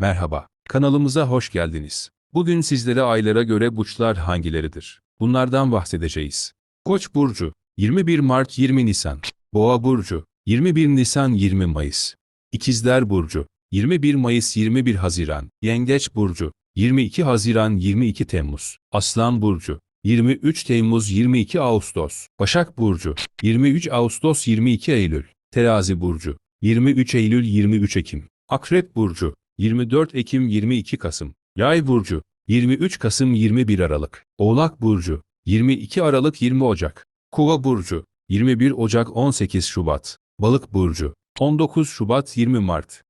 Merhaba, kanalımıza hoş geldiniz. Bugün sizlere aylara göre burçlar hangileridir? Bunlardan bahsedeceğiz. Koç burcu 21 Mart 20 Nisan. Boğa burcu 21 Nisan 20 Mayıs. İkizler burcu 21 Mayıs 21 Haziran. Yengeç burcu 22 Haziran 22 Temmuz. Aslan burcu 23 Temmuz 22 Ağustos. Başak burcu 23 Ağustos 22 Eylül. Terazi burcu 23 Eylül 23 Ekim. Akrep burcu 24 Ekim 22 Kasım. Yay burcu 23 Kasım 21 Aralık. Oğlak burcu 22 Aralık 20 Ocak. Kova burcu 21 Ocak 18 Şubat. Balık burcu 19 Şubat 20 Mart.